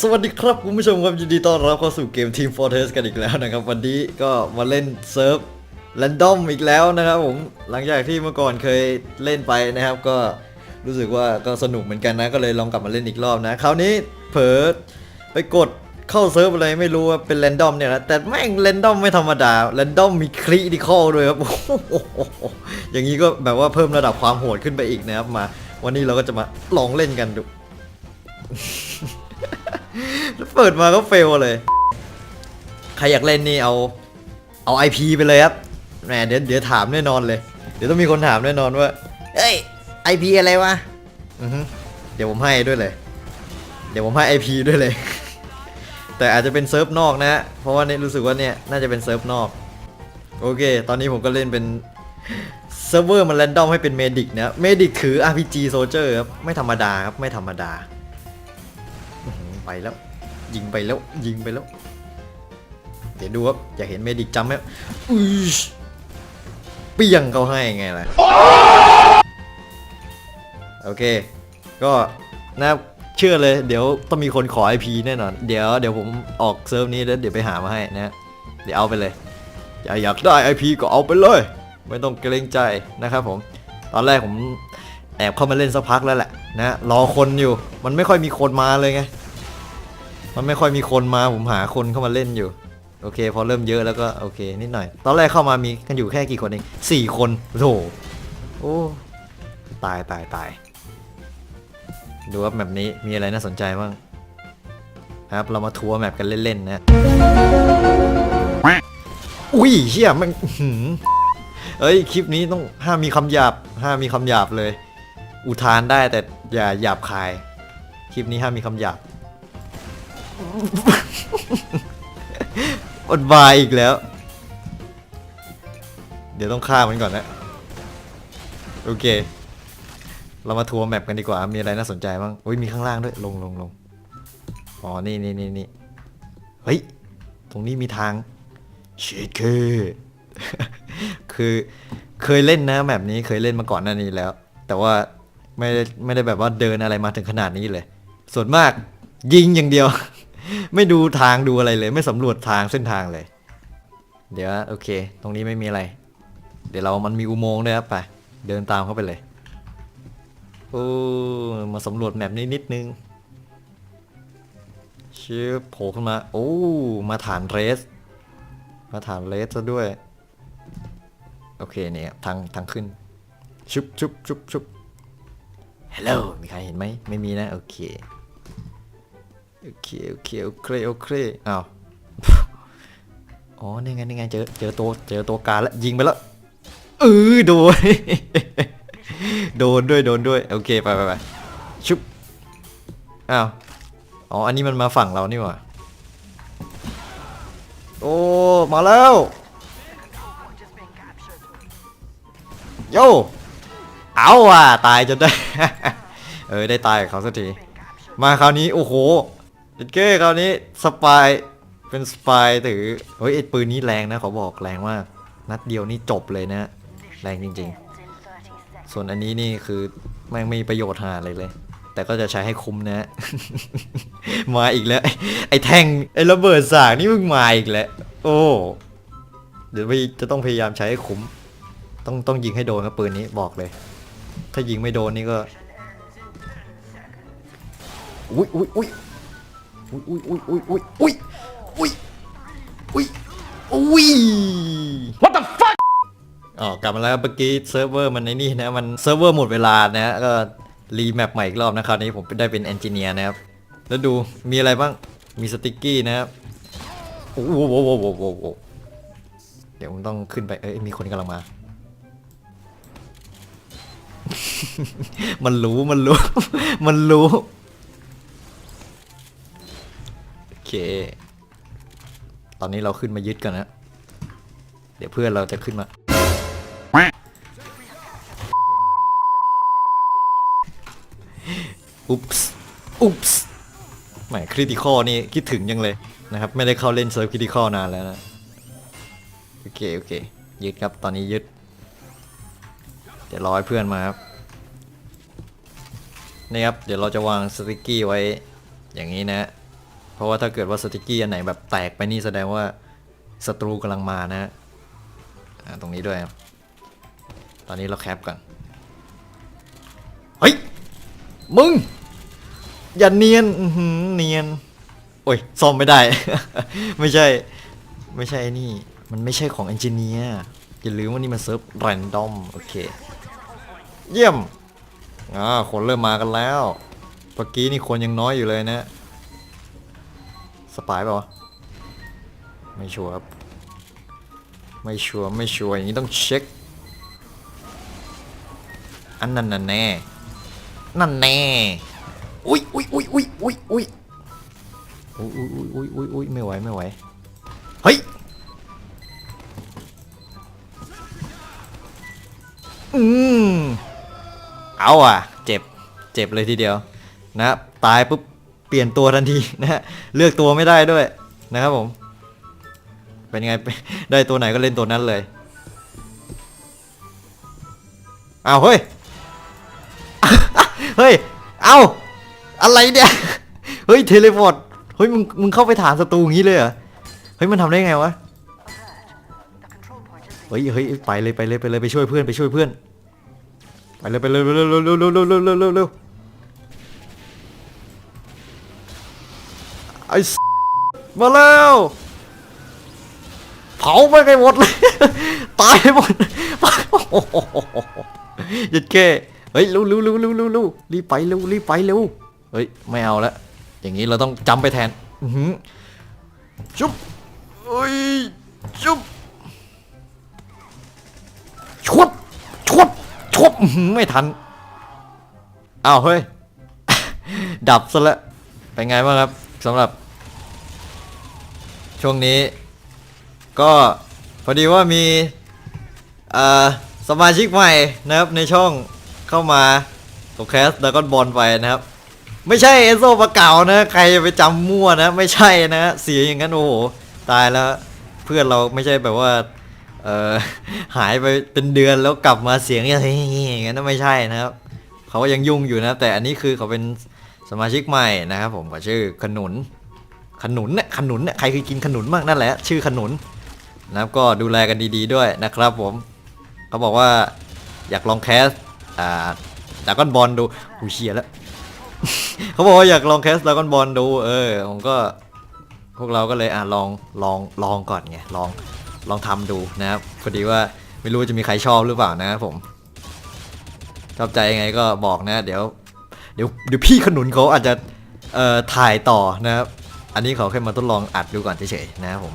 สวัสดีครับคุณผู้ชมครับยินดีต้อนรับเข้าสู่เกม Team Fortress กันอีกแล้วนะครับ วันนี้ก็มาเล่นเซิร์ฟแรนดอมอีกแล้วนะครับผมหลังจากที่เมื่อก่อนเคยเล่นไปนะครับ ก็รู้สึกว่าก็สนุกเหมือนกันนะ ก็เลยลองกลับมาเล่นอีกรอบนะ คราวนี้เผลอไปกดเข้าเซิร์ฟอะไรไม่รู้ว่าเป็นแรนดอมเนี่ยนะแต่แม่งแรนดอมไม่ธรรมดาแรนดอมมีคริติคอลด้วยครับโอ้โหอย่างนี้ก็แบบว่าเพิ่มระดับความโหดขึ้นไปอีกนะครับมา วันนี้เราก็จะมาลองเล่นกันดู แล้วเปิดมาก็เฟลเลย ใครอยากเล่นนี่เอา เอา IP ไปเลยครับ แหมเดี๋ยวเดี๋ยวถามแน่นอนเลย เดี๋ยวต้องมีคนถามแน่นอนว่า เอ้ย IP อะไรวะ อือฮึเดี๋ยวผมให้ด้วยเลย เดี๋ยวผมให้ IP ด้วยเลย แต่อาจจะเป็นเซิร์ฟนอกนะเพราะว่าเนี่ยรู้สึกว่าเนี่ยน่าจะเป็นเซิร์ฟนอก โอเค ตอนนี้ผมก็เล่นเป็นเซิร์ฟเวอร์มันแรนดอมให้เป็นเมดิกนะเมดิกถือ RPG Soldier ครับ ไม่ธรรมดาครับ ไม่ธรรมดา ไปแล้ว ยิงไปแล้วยิงไปแล้ว เดี๋ยวดูครับอยากเห็นเมดิกจำไหมอุ้ยเปี้ยงเขาให้ไงล่ะโอเค ก็นะครับเชื่อเลย เดี๋ยวต้องมีคนขอ IP แน่นอน เดี๋ยวเดี๋ยวผมออกเซิร์ฟนี้แล้วเดี๋ยวไปหามาให้นะเดี๋ยวเอาไปเลยอยากอยากได้ IP ก็เอาไปเลย ไม่ต้องเกรงใจนะครับผม ตอนแรกผมแอบเข้ามาเล่นสักพักแล้วแหละนะรอคนอยู่มันไม่ค่อยมีคนมาเลยไง มันไม่ค่อยมีคนมาผมหาคนเข้ามาเล่นอยู่ โอเค พอเริ่มเยอะแล้วก็โอเคนิดหน่อย ตอนแรกเข้ามามีกันอยู่แค่กี่คนเองสี่คนโถโอ้ตายตายตายดูว่าแมปนี้มีอะไรน่าสนใจบ้างครับเรามาทัวร์แมปกันเล่นๆนะอุ้ยเชี่ยมันเอ้ยคลิปนี้ต้องห้ามมีคำหยาบห้ามมีคำหยาบเลย อุทานได้แต่อย่าหยาบคาย คลิปนี้ห้ามมีคำหยาบ อดบายอีกแล้ว เดี๋ยวต้องฆ่ามันก่อนนะ โอเค เรามาทัวร์แมปกันดีกว่า มีอะไรน่าสนใจบ้างอุ้ยมีข้างล่างด้วย ลงลงลงอ๋อ นี่นี่นี่นี่เฮ้ย ตรงนี้มีทางเชดเคคือเคยเล่นนะแบบนี้เคยเล่นมาก่อนหน้านี้แล้ว แต่ว่าไม่ได้ไม่ได้แบบว่าเดินอะไรมาถึงขนาดนี้เลย ส่วนมากยิงอย่างเดียว ไม่ดูทางดูอะไรเลย ไม่สำรวจทางเส้นทางเลย เดี๋ยวโอเค ตรงนี้ไม่มีอะไร เดี๋ยวเรามันมีอุโมงค์ด้วยครับไปเดินตามเข้าไปเลยโอ้มาสำรวจแมปนี้นิดนึงชื่อโผล่ขึ้นมา โอ้ มาฐานเรส มาฐานเลสซะด้วย โอเคเนี่ยทางทางขึ้น ชุบชุบชุบชุบฮัลโหลมีใครเห็นไหม ไม่มีนะ โอเค โอเคโอเคโอเคโอเคอ้าวอ๋อนี่ไงนี่ไงเจอเจอตัวเจอตัวการแล้วยิงไปแล้วเออโดนโดนด้วยโดนด้วยโอเคไปไปไปชุบอ้าวอ๋ออันนี้มันมาฝั่งเรานี่หว่าโอ้มาแล้วโยเอาว่ะตายจนได้ เออได้ตายกับเขาสักที มาคราวนี้ โอ้โห เอ็ดเก้คราวนี้สปายเป็นสปายถือเฮ้ยไอ้ปืนนี้แรงนะขอบอกแรงมากนัดเดียวนี่จบเลยนะแรงจริง ๆ ส่วนอันนี้นี่คือแม่งไม่มีประโยชน์หาอะไรเลย แต่ก็จะใช้ให้คุ้มนะ มาอีกแล้วไอ้ไอ้แท่งไอ้ระเบิดสากนี่มึงมาอีกแล้วโอ้เดี๋ยวไปจะต้องพยายามใช้ให้คุ้ม ต้องต้องยิงให้โดนครับปืนนี้บอกเลย ถ้ายิงไม่โดนนี่ก็อุ้ยอุ้ยอุ้ย อุ้ยอุ้ยอุ้ยอุ้ยอุ้ยอุ้ยอุ้ยอุ้ย What the fuck อ๋อกลับมาแล้วเมื่อกี้เซิร์ฟเวอร์มันในนี่นะมันเซิร์ฟเวอร์หมดเวลานะก็รีแมปใหม่อีกรอบนะคราวนี้ผมได้เป็นเอนจิเนียร์นะครับ แล้วดูมีอะไรบ้างมีสติกกี้นะครับโอ้โหโอ้โหโอ้โหโอ้โหเดี๋ยวผมต้องขึ้นไปเอ้ยมีคนกำลังมา มันรู้มันรู้ มันรู้ เค ตอนนี้เราขึ้นมายึดกันนะ เดี๋ยวเพื่อนเราจะขึ้นมา อุ๊ปส์อุ๊ปส์แหมคริติคอนี่คิดถึงยังเลยนะครับ ไม่ได้เข้าเล่นเซิร์ฟคริติคอนานแล้วนะ โอเค โอเค ยึดครับ ตอนนี้ยึด เดี๋ยวรอให้เพื่อนมาครับ นี่ครับ เดี๋ยวเราจะวางสติกกี้ไว้อย่างนี้นะ เพราะว่าถ้าเกิดว่าสติกี้อันไหนแบบแตกไปนี่แสดงว่าศัตรูกำลังมานะฮะตรงนี้ด้วย ตอนนี้เราแคปก่อนเฮ้ย มึง อย่าเนียนเนียน โอ้ยซ่อมไม่ได้ ไม่ใช่ ไม่ใช่นี่ มันไม่ใช่ของเอนจิเนียร์อย่าลืมว่านี่มันเซิร์ฟแรนดอมโอเค เยี่ยมอ่าคนเริ่มมากันแล้วเมื่อกี้นี่คนยังน้อยอยู่เลยนะ สปายเปล่าวะไม่ชัวร์ครับ ไม่ชัวร์ไม่ชัวร์อย่างนี้ต้องเช็ค อันนั้นน่ะแน่ นั่นแน่ อุ้ยอุ้ยอุ้ยอุ้ยอุ้ยอุ้ยอุ้ยอุ้ยอุ้ยอุ้ยอุ้ยไม่ไหวไม่ไหว เฮ้ยอืมเอาอะ เจ็บ เจ็บเลยทีเดียว นะ ตายปุ๊บ เปลี่ยนตัวทันทีนะฮะเลือกตัวไม่ได้ด้วยนะครับผม เป็นไงได้ตัวไหนก็เล่นตัวนั้นเลยเอาเฮ้ยเฮ้ยเอาอะไรเนี่ยเฮ้ยเทเลพอร์ตเฮ้ยมึงมึงเข้าไปฐานศัตรูอย่างนี้เลยเหรอเฮ้ยมันทำได้ไงวะเฮ้ยเฮ้ยไปเลยไปเลยไปเลยไปช่วยเพื่อนไปช่วยเพื่อนไปเลยไปเลยเร็วเร็วเร็วเร็วเร็วเร็ว ไอ้มาแล้วเผาไปไงหมดเลยตายหมดหยัดแค่เฮ้ยร็วเร็วเร็วเร็วเร็วเร็วรีบไปร็วรีบไปร็วเฮ้ยไม่เอาละอย่างนี้เราต้องจำไปแทนอืชุบเฮ้ยชุบชวบชวบชวบไม่ทันอ้าวเฮ้ยดับซะละเป็นไงบ้างครับ สำหรับ ช่วงนี้ ก็พอดีว่ามีสมาชิกใหม่นะครับในช่องเข้ามาตกแคสแล้วก็บอลไปนะครับ ไม่ใช่เอโซปะเก่านะ ใครจะไปจำมั่วนะ ไม่ใช่นะเสียอย่างนั้นโอ้โห ตายแล้ว เพื่อนเราไม่ใช่แบบว่าหายไปเป็นเดือนแล้วกลับมาเสียงอย่างนั้นนไม่ใช่นะครับ เขายังยุ่งอยู่นะ แต่อันนี้คือเขาเป็น สมาชิกใหม่นะครับผมเขาชื่อขนุน ขนุนเนี่ยขนุนเนี่ยใครเคยกินขนุนบ้างนั่นแหละชื่อขนุนนะครับก็ดูแลกันดีๆด้วยนะครับผมเขาบอกว่าอยากลองแคสอ่าดากอนบอลดูหูเชียแล้วเขาบอกว่าอยากลองแคสดากอนบอลดู เออผมก็พวกเราก็เลยอะลองลองลองก่อนไงลองลองทำดูนะครับพอดีว่าไม่รู้จะมีใครชอบหรือเปล่านะครับผมชอบใจยังไงก็บอกนะ เดี๋ยว เดี๋ยวเดี๋ยวพี่ขนุนเขาอาจจะเอ่อถ่ายต่อนะครับ อันนี้เขาแค่มาทดลองอัดดูก่อนเฉยๆนะครับผม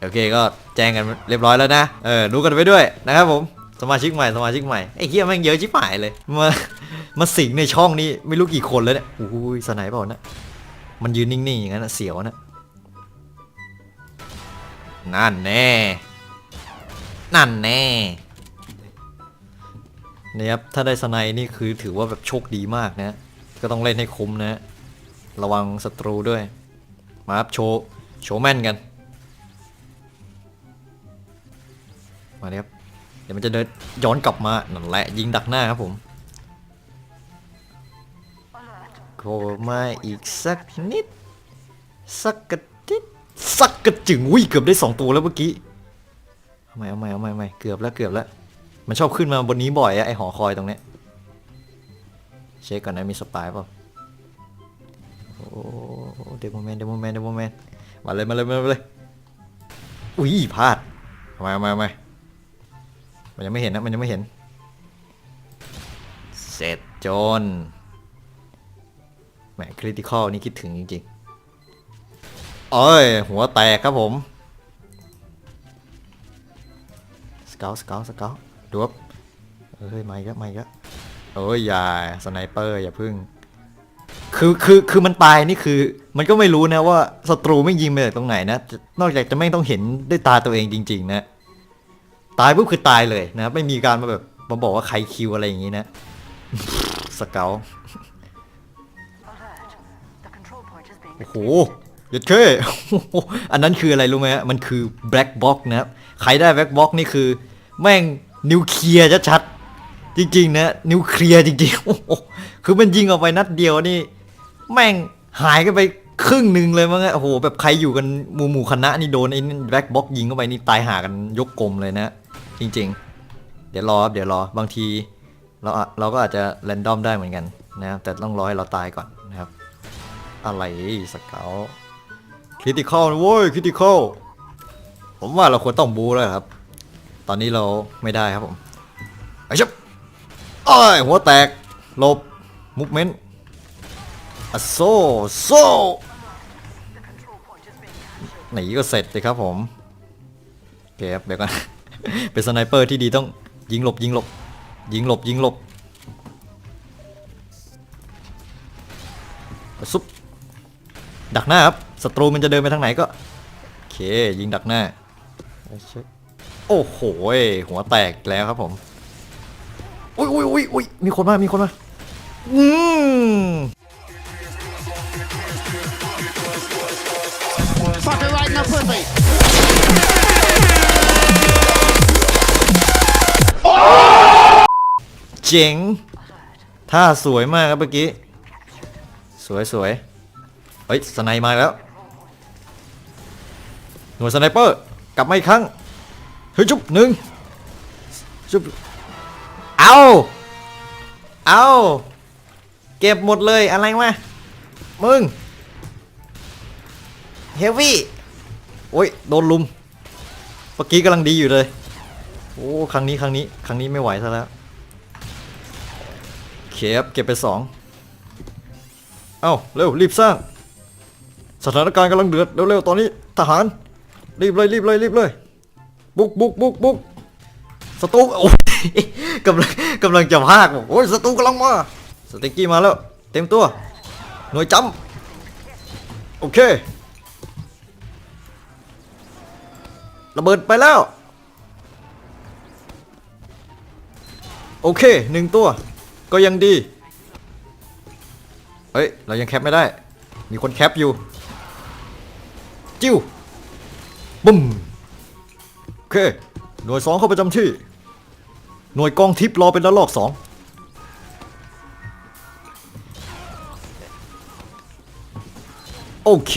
โอเคก็แจ้งกันเรียบร้อยแล้วนะเออรู้กันไว้ด้วยนะครับผมสมาชิกใหม่สมาชิกใหม่ไอ้เฮียแม่งเยอะชิบหายเลยมามาสิงในช่องนี้ไม่รู้กี่คนแล้วเนี่ยอุ้ยสไนเปอร์นะมันยืนนิ่งๆอย่างนั้นเสียวนะนั่นแน่นั่นแน่เนี่ยครับถ้าได้สไนนี่คือถือว่าแบบโชคดีมากนะ ก็ต้องเล่นให้คุ้มนะ ระวังศัตรูด้วย มาครับโชว์โชว์แม่นกัน มาเลยครับ เดี๋ยวมันจะเดินย้อนกลับมา นั่นแหละยิงดักหน้าครับผมโผล่มาอีกสักนิด สักกระติดสักกระจึงอุ้ยเกือบได้สองตัวแล้วเมื่อกี้เอาใหม่เอาใหม่เอาใหม่เอาใหม่เกือบแล้วเกือบแล้ว มันชอบขึ้นมาบนนี้บ่อยอะไอหอคอยตรงเนี้ย เช็คก่อนนะมีสปายเปล่าโอ้เดโมแมนเดโมแมนเดโมแมนมาเลยมาเลยมาเลยอุ้ยพลาดทำไมทำไมทำไมมันยังไม่เห็นนะมันยังไม่เห็น เสร็จโจนแหมคริติคอลนี่คิดถึงจริงๆเอ้ย หัวแตกครับผมสเกลสเกลสเกลดูครับเอ้ยไม่ก็ไม่ก็ โอ้ยอย่าสไนเปอร์อย่าพึ่ง คือคือคือมันตายนี่คือ มันก็ไม่รู้นะว่าศัตรูไม่ยิงมาจากตรงไหนนะนอกจากจะไม่ต้องเห็นด้วยตาตัวเองจริง ๆ นะ ตายปุ๊บคือตายเลยนะไม่มีการมาแบบมาบอกว่าใครคิวอะไรอย่างนี้นะสเกลโอ้โหยัดเคอันนั้นคืออะไรรู้ไหมฮะมันคือ black box นะครับใครได้ black box นี่คือ แม่งนิวเคลียร์ชัดๆ จริงๆ นะ นิวเคลียร์จริงๆโอ้โหคือมันยิงออกไปนัดเดียวนี่ แม่งหายกันไปครึ่งหนึ่งเลยมั้งโอ้โห แบบใครอยู่กันหมู่หมู่คณะนี่โดนไอ้แบ็คบ็อกยิงเข้าไปนี่ตายหากันยกกลมเลยนะ จริง ๆ เดี๋ยวรอครับเดี๋ยวรอบางที เราเราก็อาจจะแรนดอมได้เหมือนกันนะครับแต่ต้องรอให้เราตายก่อนนะครับ อะไรสเกลคริติคอลนะเว้ยคริติคอลผมว่าเราควรต้องบูแล้วครับ ตอนนี้เราไม่ได้ครับผมไอ้ชับ อ้ยหัวแตกหลบมุกเมนต์อะโซโซ The control point is being captured. หนีก็เสร็จเลยครับผมเคครับเดี๋ยวก่อนเป็นสไนเปอร์ที่ดีต้องยิงหลบยิงหลบยิงหลบยิงหลบซุปดักหน้าครับศัตรูมันจะเดินไปทางไหนก็โอเคยิงดักหน้าโอ้โหหัวแตกแล้วครับผม อุ้ยอุ้ยอุ้ยอุ้ยมีคนมา มีคนมา อืม Fuck it right now, pussy. เจ๋งท่าสวยมากครับเมื่อกี้ สวยสวยเฮ้ย สไนมาแล้ว หน่วยสไนเปอร์ กลับมาอีกครั้ง เฮ้ยจุ๊บหนึ่งจุ๊บ เอาเอาเก็บหมดเลยอะไรวะมึงเฮฟวี่โอ้ยโดนลุมเมื่อกี้กำลังดีอยู่เลยโอ้ครั้งนี้ครั้งนี้ครั้งนี้ไม่ไหวซะแล้วเคครับเก็บไปสองเอ้าเร็วรีบสร้าง สถานการณ์กำลังเดือดเร็วๆตอนนี้ทหารรีบเลยรีบเลยรีบเลยบุกบุกบุกบุกศัตรูโอ้ย กำลังกำลังจะพากโอ้ยศัตรูกำลังมาสต็กกี้มาแล้ว เต็มตัว หน่วยจำโอเคระเบิดไปแล้ว โอเคหนึ่งตัว ก็ยังดี เฮ้ย เรายังแคปไม่ได้ มีคนแคปอยู่ จิ้วบุ้มโอเคหน่วยสองเข้าประจำที่ หน่วยกองทิพย์รอเป็นระลอกสองโอเค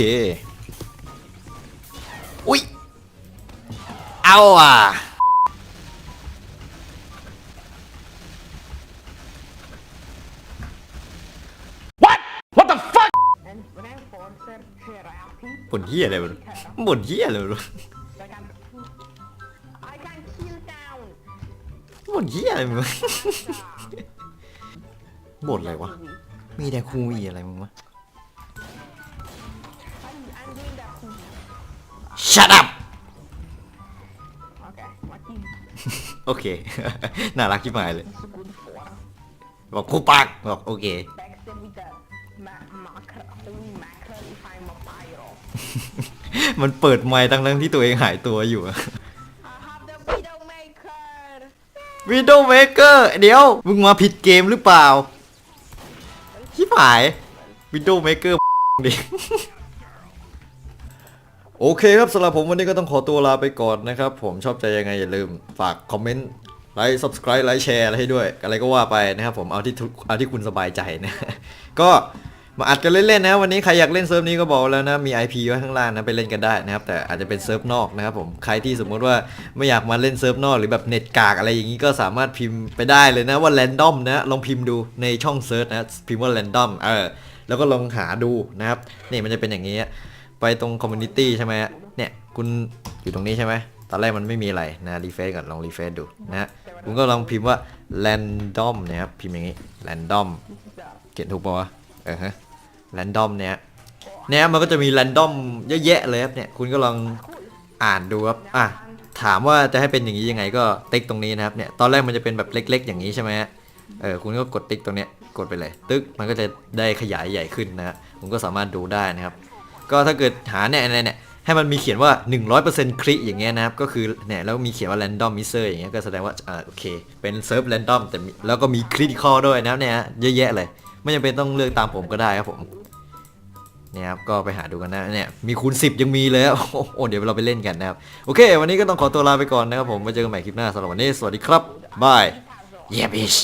อุ๊ยเอาอะบ่นเฮียอะไรมันบ่นเฮียอะไรมัน บ่นเฮียอะไรมึงวะ บ่นอะไรวะ มีแต่คุยอะไรมึงวะ I'm, I'm doing that. Shut up Okay, what is โอเค น่ารักที่มายเลย this good for? บอกคูปากบอกโอเค Backstab with the ma- macro, holy mackerel if I'm a pyro. มันเปิดไมค์ทั้งทั้งๆที่ตัวเองหายตัวอยู่ I have วิดโอเมเกอร์เดี๋ยว มึงมาผิดเกมหรือเปล่าชิบหายวิดโอเมเกอร์ดิโอเคครับสำหรับผมวันนี้ก็ต้องขอตัวลาไปก่อนนะครับ ผมชอบใจยังไงอย่าลืมฝากคอมเมนต์ไลค์ subscribe ไลค์แชร์อะไรให้ด้วย อะไรก็ว่าไปนะครับผมเอาที่เอาที่คุณสบายใจนะ ก็ มาอัดกันเล่นๆนะวันนี้ใครอยากเล่นเซิร์ฟนี้ก็บอกแล้วนะมี IP ไว้ข้างล่างนะไปเล่นกันได้นะครับแต่อาจจะเป็นเซิร์ฟนอกนะครับผมใครที่สมมติว่าไม่อยากมาเล่นเซิร์ฟนอกหรือแบบเน็ตกากอะไรอย่างนี้ก็สามารถพิมพ์ไปได้เลยนะว่า random นะลองพิมพ์ดูในช่องเซิร์ชนะพิมพ์ว่า random เออแล้วก็ลองหาดูนะครับนี่มันจะเป็นอย่างนี้ไปตรงคอมมูนิตี้ใช่ไหมเนี่ยคุณอยู่ตรงนี้ใช่ไหมตอนแรกมันไม่มีอะไรนะรีเฟซก่อนลองรีเฟซดูนะฮะคุณก็ลองพิมพ์ว่า random นะครับพิมพ์อย่างนี้ random เขียนถูกปะวะ เออฮะ random เนี่ยเนี่ยมันก็จะมี random เยอะแยะเลยครับเนี่ยคุณก็ลองอ่านดูครับอะถามว่าจะให้เป็นอย่างนี้ยังไงก็ติ๊กตรงนี้นะครับเนี่ยตอนแรกมันจะเป็นแบบเล็ก ๆ อย่างนี้ใช่ไหมฮะเออคุณก็กดติ๊กตรงเนี้ยกดไปเลย ตึ๊กมันก็จะได้ขยายใหญ่ขึ้นนะฮะคุณก็สามารถดูได้นะครับ ก็ถ้าเกิดหาเนี่ยเนี่ยเนี่ยให้มันมีเขียนว่า 100%คลิอย่างเงี้ยนะครับ ก็คือเนี่ยแล้วมีเขียนว่า random miser อย่างเงี้ยก็แสดงว่าอ่าโอเค เป็นเซิร์ฟ random แต่แล้วก็มี critical ด้วยนะเนี่ยเยอะแยะเลย ไม่จำเป็นต้องเลือกตามผมก็ได้ครับผมเนี่ยครับก็ไปหาดูกันนะเนี่ยมีคูณ10 ยังมีเลยโอ้โหเดี๋ยวเราไปเล่นกันนะครับ โอเค วันนี้ก็ต้องขอตัวลาไปก่อนนะครับผมไว้เจอกันใหม่คลิปหน้าสำหรับวันนี้ สวัสดีครับบาย yeah bitch